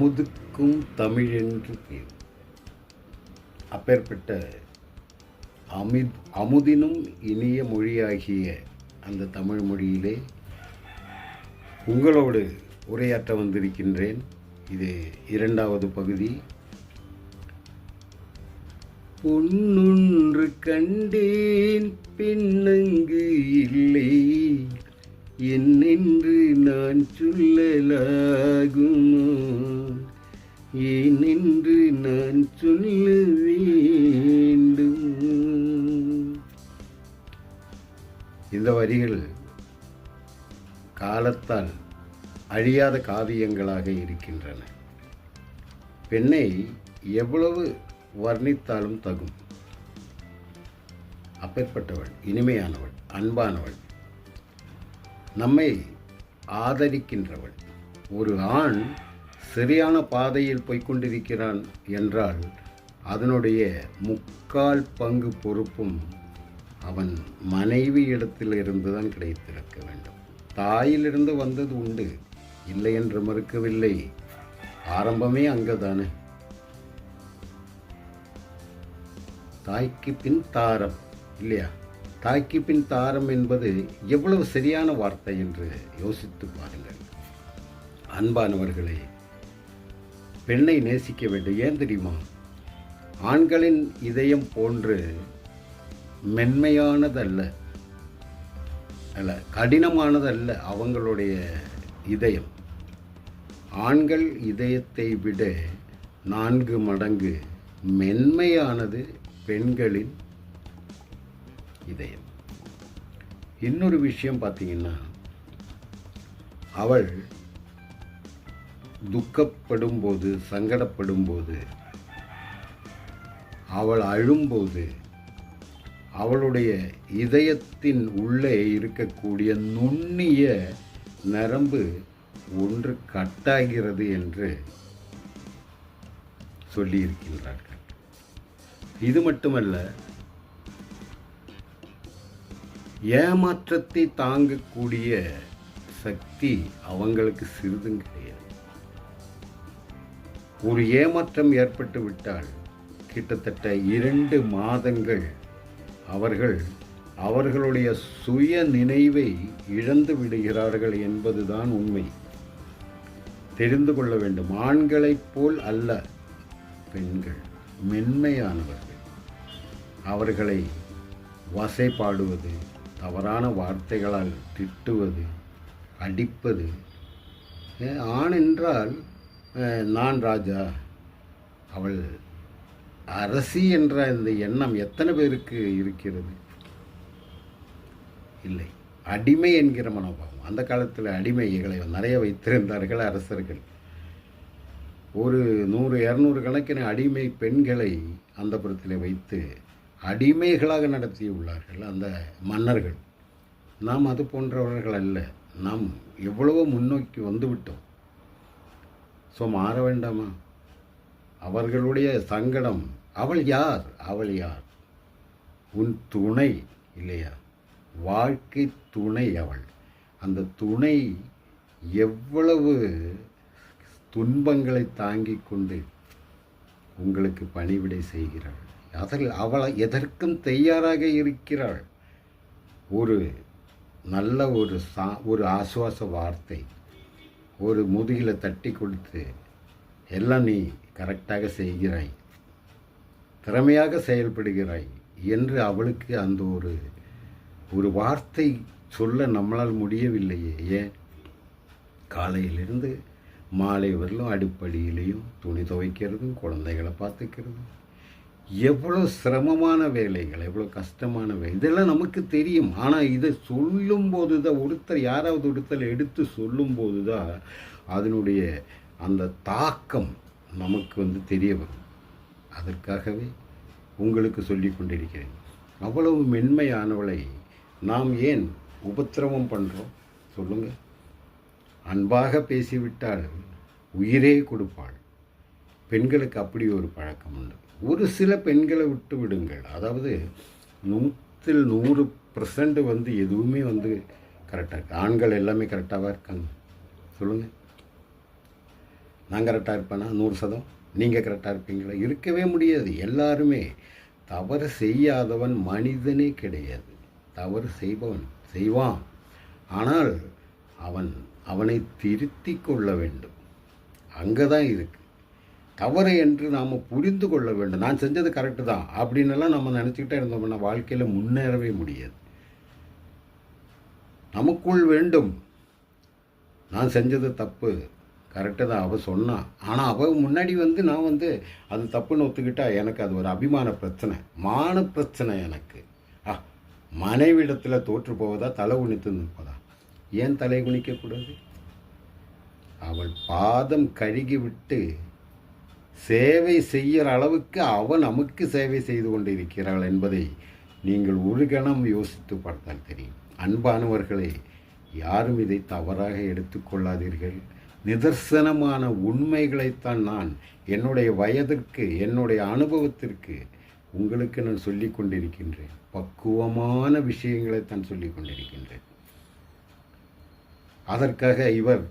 அமுதுக்கும் தமிழென்று பேர் அப்பேற்பட்ட அமித் அமுதினும் இனிய மொழியாகிய அந்த தமிழ் மொழியிலே உங்களோடு உரையாற்ற வந்திருக்கின்றேன். இது இரண்டாவது பகுதி. பொன்னொன்று கண்டேன் பின்னங்கு இல்லை. என்னென்று நான் சொல்லலாகுமோ? ஏனென்று நான் சொல்ல வேண்டும். இந்த வரிகள் காலத்தால் அழியாத காவியங்களாக இருக்கின்றன. பெண்ணை எவ்வளவு வர்ணித்தாலும் தகும். அப்பேற்பட்டவள் இனிமையானவள் அன்பானவள் நம்மை ஆதரிக்கின்றவள். ஒரு ஆண் சரியான பாதையில் போய்கொண்டிருக்கிறான் என்றால் அதனுடைய முக்கால் பங்கு பொறுப்பும் அவன் மனைவி இடத்திலிருந்து தான் கிடைத்திருக்க வேண்டும். தாயிலிருந்து வந்தது உண்டு. இல்லை என்று மறுக்கவில்லை. ஆரம்பமே அங்கதானே. தாய்க்கு பின் தாரம் இல்லையா? தாய்க்கு பின் தாரம் என்பது எவ்வளவு சரியான வார்த்தை என்று யோசித்து பாருங்கள். அன்பானவர்களே பெண்ணை நேசிக்க வேண்டும். ஏன் தெரியுமா? ஆண்களின் இதயம் போன்று மென்மையானதல்ல அல்ல கடினமானதல்ல அவங்களுடைய இதயம். ஆண்கள் இதயத்தை விட நான்கு மடங்கு மென்மையானது பெண்களின் இதயம். இன்னொரு விஷயம் பார்த்தீங்கன்னா அவள் துக்கப்படும் போது சங்கடப்படும் போது அவள் அழும்போது அவளுடைய இதயத்தின் உள்ளே இருக்கக்கூடிய நுண்ணிய நரம்பு ஒன்று கட்டாகிறது என்று சொல்லியிருக்கின்றார்கள். இது மட்டுமல்ல ஏமாற்றத்தை தாங்கக்கூடிய சக்தி அவங்களுக்கு சிறிதும் கிடையாது. ஒரு ஏமாற்றம் ஏற்பட்டு விட்டால் கிட்டத்தட்ட இரண்டு மாதங்கள் அவர்கள் அவர்களுடைய சுய நினைவை இழந்து விடுகிறார்கள் என்பதுதான் உண்மை. தெரிந்து கொள்ள வேண்டும். ஆண்களைப் போல் அல்ல பெண்கள் மென்மையானவர்கள். அவர்களை வசைப்பாடுவது தவறான வார்த்தைகளால் திட்டுவது அடிப்பது. ஆனென்றால் ஆண் என்றால் நான் ராஜா அவள் அரசி என்ற இந்த எண்ணம் எத்தனை பேருக்கு இருக்கிறது? இல்லை. அடிமை என்கிற மனோபாவம். அந்த காலத்தில் அடிமைகளை நிறைய வைத்திருந்தார்கள் அரசர்கள். ஒரு நூறு இரநூறு கணக்கின அடிமை பெண்களை அந்த புறத்தில் வைத்து அடிமைகளாக நடத்தியுள்ளார்கள் அந்த மன்னர்கள். நாம் அது போன்றவர்கள் அல்ல. நாம் எவ்வளவோ முன்னோக்கி வந்துவிட்டோம். ஸோ மாற வேண்டாமா? அவர்களுடைய சங்கடம். அவள் யார்? அவள் யார்? உன் துணை இல்லையா? வாழ்க்கை துணை அவள். அந்த துணை எவ்வளவு துன்பங்களை தாங்கிக் கொண்டு உங்களுக்கு பணிவிடை செய்கிறாள். அதில் அவள் எதற்கும் தயாராக இருக்கிறாள். ஒரு நல்ல ஒரு சா ஒரு ஆசுவாச வார்த்தை. ஒரு முதுகில் தட்டி கொடுத்து எல்லாம் நீ கரெக்டாக செய்கிறாய். திறமையாக செயல்படுகிறாய் என்று அவளுக்கு அந்த ஒரு ஒரு வார்த்தை சொல்ல நம்மளால் முடியவில்லையே. ஏன்? காலையிலிருந்து மாலை வரலும் அடுப்படியிலையும் துணி துவைக்கிறதும் குழந்தைகளை பார்த்துக்கிறதும். எவ்வளோ சிரமமான வேலைகள் எவ்வளோ கஷ்டமான வேலை இதெல்லாம் நமக்கு தெரியும். ஆனால் இதை சொல்லும்போது தான் ஒருத்தர் யாராவது ஒருத்தர் எடுத்து சொல்லும்போது தான் அதனுடைய அந்த தாக்கம் நமக்கு வந்து தெரிய வரும். அதற்காகவே உங்களுக்கு சொல்லிக் கொண்டிருக்கிறேன். அவ்வளவு மென்மையானவளை நாம் ஏன் உபத்திரவம் பண்ணுறோம் சொல்லுங்கள் அன்பாக பேசிவிட்டால் உயிரே கொடுப்பாள். பெண்களுக்கு அப்படி ஒரு பழக்கம் உண்டு. ஒரு சில பெண்களை விட்டு விடுங்கள். அதாவது நூற்றில் நூறு பர்சன்ட் வந்து எதுவுமே வந்து கரெக்டாக இருக்கு. ஆண்கள் எல்லாமே கரெக்டாக இருக்காங்க. சொல்லுங்கள் நான் கரெக்டாக இருப்பேனா? நூறு சதம். நீங்கள் கரெக்டாக இருப்பீங்களா? இருக்கவே முடியாது. எல்லாருமே. தவறு செய்யாதவன் மனிதனே கிடையாது. தவறு செய்பவன் செய்வான். ஆனால் அவன் அவனை திருத்தி கொள்ள வேண்டும். அங்கே தான் இருக்கு. தவறு என்று நாம் புரிந்து கொள்ள வேண்டும். நான் செஞ்சது கரெக்டு தான். அப்படின்னெல்லாம் நம்ம நினச்சிக்கிட்டே இருந்தோம்னா வாழ்க்கையில் முன்னேறவே முடியாது. நமக்குள் வேண்டும். நான் செஞ்சது தப்பு. கரெக்டு தான். அவள் சொன்னான் ஆனால் அவள் முன்னாடி வந்து நான் வந்து அது தப்புன்னு ஒத்துக்கிட்டா எனக்கு அது ஒரு அபிமான பிரச்சனை. மான பிரச்சனை எனக்கு. ஆ மனைவிடத்தில் தோற்று போவதா தலை குனித்து நிற்பதா? ஏன் தலை குனிக்கக்கூடாது? அவள் பாதம் கழுகி விட்டு சேவை செய்கிற அளவுக்கு அவள் நமக்கு சேவை செய்து கொண்டிருக்கிறாள் என்பதை நீங்கள் ஒரு கணம் யோசித்து பார்த்தால் தெரியும். அன்பானவர்களே யாரும் இதை தவறாக எடுத்துக்கொள்ளாதீர்கள் நிதர்சனமான உண்மைகளைத்தான் நான் என்னுடைய வயதிற்கு என்னுடைய அனுபவத்திற்கு உங்களுக்கு நான் சொல்லிக் கொண்டிருக்கின்றேன். பக்குவமான விஷயங்களைத்தான் சொல்லிக் கொண்டிருக்கின்றேன். அதற்காக இவர்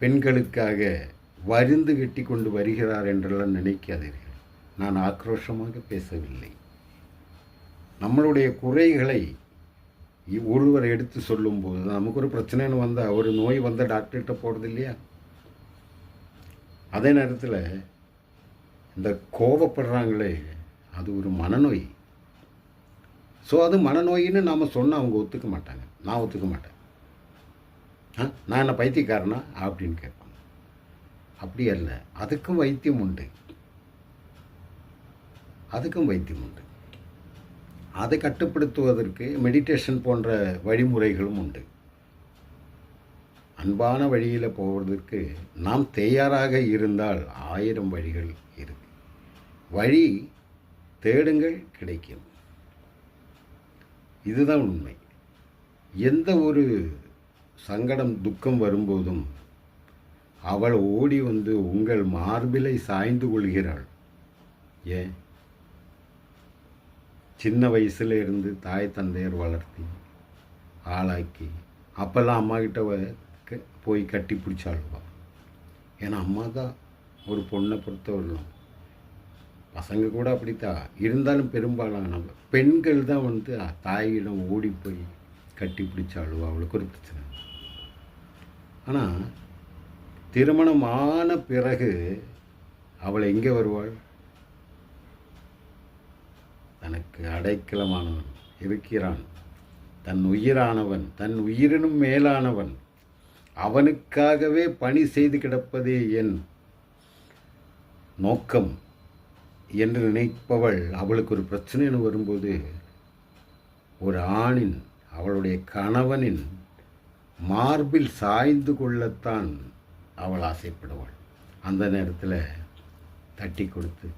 பெண்களுக்காக வருந்து கட்டி கொண்டு வருகிறார் என்றெல்லாம் நினைக்காதீர்கள். நான் ஆக்ரோஷமாக பேசவில்லை. நம்மளுடைய குறைகளை ஒருவர் எடுத்து சொல்லும்போது நமக்கு ஒரு பிரச்சனைன்னு வந்தால் ஒரு நோய் வந்தால் டாக்டர்கிட்ட போகிறது இல்லையா? அதே நேரத்தில் இந்த கோபப்படுறாங்களே அது ஒரு மனநோய். ஸோ அது மனநோயின்னு நாம் சொன்னால் அவங்க ஒத்துக்க மாட்டாங்க. நான் ஒத்துக்க மாட்டேன். ஆ? நான் என்ன பைத்தியக்காரனா? அப்படின்னு கேட்பேன் அப்படி அல்ல. அதுக்கும் வைத்தியம் உண்டு. அதுக்கும் வைத்தியம் உண்டு. அதை கட்டுப்படுத்துவதற்கு மெடிடேஷன் போன்ற வழிமுறைகளும் உண்டு. அன்பான வழியில் போவதற்கு நாம் தயாராக இருந்தால் ஆயிரம் வழிகள் இருக்கு. வழி தேடுங்கள் கிடைக்கும். இதுதான் உண்மை. எந்த ஒரு சங்கடம் துக்கம் வரும்போதும் அவள் ஓடி வந்து உங்கள் மார்பிலை சாய்ந்து கொள்கிறாள். ஏன் சின்ன வயசுல இருந்து தாய் தந்தையர் வளர்த்தி ஆளாக்கி அப்போல்லாம் அம்மாக்கிட்ட க- போய் கட்டி பிடிச்சாளுவா? ஏன்னா அம்மா தான் ஒரு பொண்ணை பொறுத்தவரையிலும். பசங்க கூட அப்படித்தான் இருந்தாலும் பெரும்பாலான பெண்கள் தான் வந்து தாயிடம் ஓடி போய் கட்டி பிடிச்சாளுவா? அழுவா அவளுக்கு ஒரு பிரச்சனை. ஆனால் திருமணம் ஆன பிறகு அவள் எங்கே வருவாள்? தனக்கு அடைக்கலமானவன் இருக்கிறான். தன் உயிரானவன் தன் உயிரினும் மேலானவன். அவனுக்காகவே பணி செய்து கிடப்பதே என் நோக்கம் என்று நினைப்பவள். அவளுக்கு ஒரு பிரச்சனைன்னு வரும்போது ஒரு ஆணின் அவளுடைய கணவனின் மார்பில் சாய்ந்து கொள்ளத்தான் அவள் ஆசைப்படுவாள். அந்த நேரத்தில் தட்டி கொடுத்து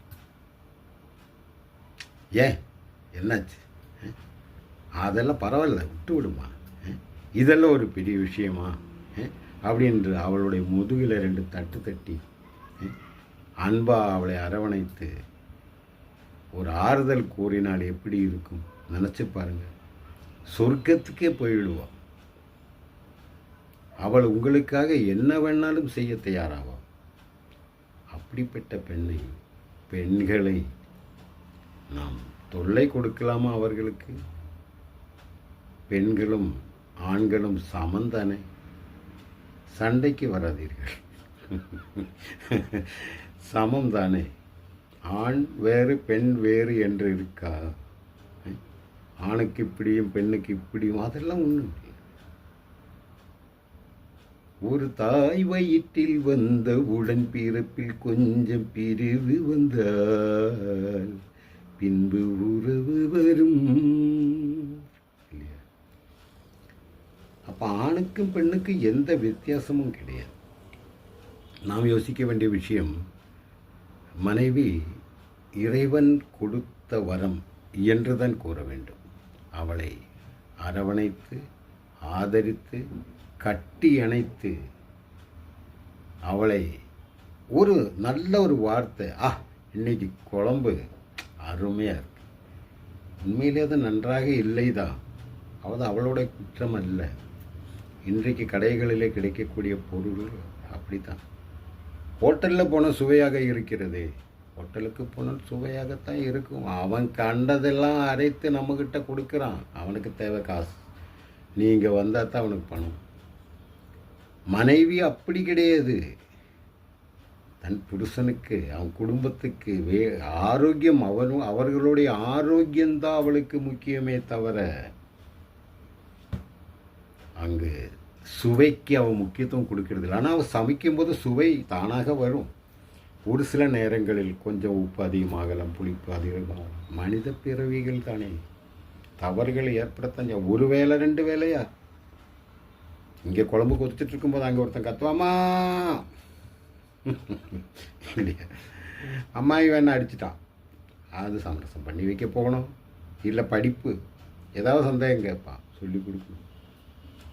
ஏன்? என்னாச்சு? அதெல்லாம் பரவாயில்ல விட்டு விடுமா? இதெல்லாம் ஒரு பெரிய விஷயமா? அப்படின்று அவளுடைய முதுகில் ரெண்டு தட்டு தட்டி அன்பா அவளை அரவணைத்து ஒரு ஆறுதல் கூறினால் எப்படி இருக்கும்? நினச்சி பாருங்கள் சொர்க்கத்துக்கே போயிடுவாள் அவள் உங்களுக்காக என்ன வேணாலும் செய்ய தயாராவா? அப்படிப்பட்ட பெண்ணை பெண்களை நாம் தொல்லை கொடுக்கலாமா அவர்களுக்கு? பெண்களும் ஆண்களும் சமந்தானே? சண்டைக்கு வராதீர்கள். சமம் தானே ஆண் வேறு பெண் வேறு என்று இருக்கா? ஆணுக்கு இப்படியும் பெண்ணுக்கு இப்படியும் அதெல்லாம் ஒன்றும் இல்லை. ஒரு தாய் வயிற்றில் வந்த உடன் பிறப்பில் கொஞ்சம் பிரிவு வந்தால் பின்பு உறவு வரும். இல்லையா? அப்போ ஆணுக்கும் பெண்ணுக்கும் எந்த வித்தியாசமும் கிடையாது. நாம் யோசிக்க வேண்டிய விஷயம் மனைவி இறைவன் கொடுத்த வரம் என்றுதான் கூற வேண்டும். அவளை அரவணைத்து ஆதரித்து கட்டி அணைத்து அவளை ஒரு நல்ல ஒரு வார்த்தை ஆ இன்னைக்கு குழம்பு அருமையாக இருக்கு. உண்மையிலே அது நன்றாக இல்லைதான் அது அவளோட குற்றம் அல்ல. இன்றைக்கு கடைகளிலே கிடைக்கக்கூடிய பொருள் அப்படித்தான். ஹோட்டலில் போன சுவையாக இருக்கிறது. ஹோட்டலுக்கு போனால் சுவையாகத்தான் இருக்கும். அவன் கண்டதெல்லாம் அரைத்து நம்மக்கிட்ட கொடுக்குறான். அவனுக்கு தேவை காசு. நீங்கள் வந்தால் தான் அவனுக்கு பணம். மனைவி அப்படி கிடையாது. தன் புருஷனுக்கு அவன் குடும்பத்துக்கு வே ஆரோக்கியம் அவனும் அவர்களுடைய ஆரோக்கியம்தான் அவளுக்கு முக்கியமே தவிர அங்கு சுவைக்கு அவன் முக்கியத்துவம் கொடுக்கறதில்ல ஆனால் அவன் சமைக்கும்போது சுவை தானாக வரும். ஒரு சில நேரங்களில் கொஞ்சம் உப்பு அதிகமாகலாம் புளிப்பு அதிகமாகலாம். மனித பிறவிகள் தானே. தவறுகள் ஏற்படத்தான் செய்யும். ஒரு வேலை ரெண்டு வேலையா இங்கே குழம்பு கொதிச்சுட்டு இருக்கும்போது அங்கே ஒருத்தன் கத்துவாமா? அம்மாயி வேணா அடிச்சிட்டான்? அது சமரசம் பண்ணி வைக்க போகணும். இல்லை படிப்பு. ஏதாவது சந்தேகம் கேட்பான் சொல்லி கொடுக்கணும்.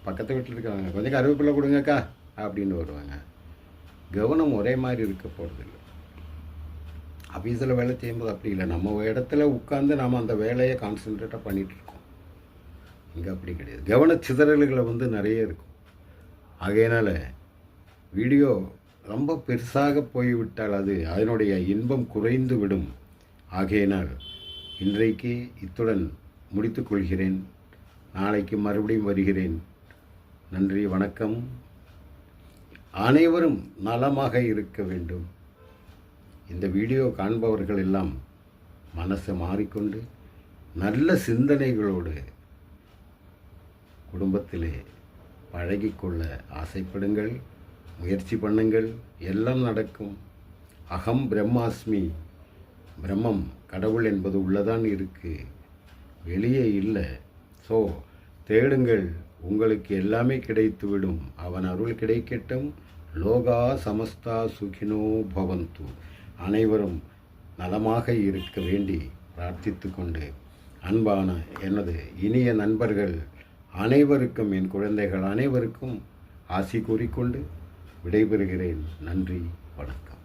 பக்கத்து வீட்டில் இருக்கிறாங்க கொஞ்சம் கருவேப்பிலை கொடுங்கக்கா அப்படின்னு வருவாங்க. கவனம் ஒரே மாதிரி இருக்க போகிறதில்ல ஆஃபீஸில் வேலை செய்யும்போது அப்படி இல்லை. நம்ம இடத்துல உட்காந்து நாம் அந்த வேலையை கான்சென்ட்ரேட்டாக பண்ணிகிட்டு இருக்கோம். இங்கே அப்படி கிடையாது. கவன சிதறல்களை வந்து நிறைய இருக்கும். ஆகையினால் வீடியோ ரொம்ப பெருசாக போய்விட்டால் அது அதனுடைய இன்பம் குறைந்து விடும். ஆகையினால் இன்றைக்கு இத்துடன் முடித்துக்கொள்கிறேன் நாளைக்கு மறுபடியும் வருகிறேன். நன்றி வணக்கம். அனைவரும் நலமாக இருக்க வேண்டும். இந்த வீடியோ காண்பவர்கள் எல்லாம் மனசை மாறிக்கொண்டு நல்ல சிந்தனைகளோடு குடும்பத்திலே பழகிக்கொள்ள ஆசைப்படுங்கள் முயற்சி பண்ணுங்கள். எல்லாம் நடக்கும். அகம் பிரம்மாஸ்மி. பிரம்மம் கடவுள் என்பது உள்ளதான் இருக்குது வெளியே இல்லை. ஸோ தேடுங்கள். உங்களுக்கு எல்லாமே கிடைத்துவிடும். அவன் அருள் கிடைக்கட்டும். லோகா சமஸ்தா சுகினோ பவந்து. அனைவரும் நலமாக இருக்க வேண்டி பிரார்த்தித்து கொண்டு அன்பான எனது இனிய நண்பர்கள் அனைவருக்கும் என் குழந்தைகள் அனைவருக்கும் ஆசி கூறிக்கொண்டு விடைபெறுகிறேன். நன்றி வணக்கம்.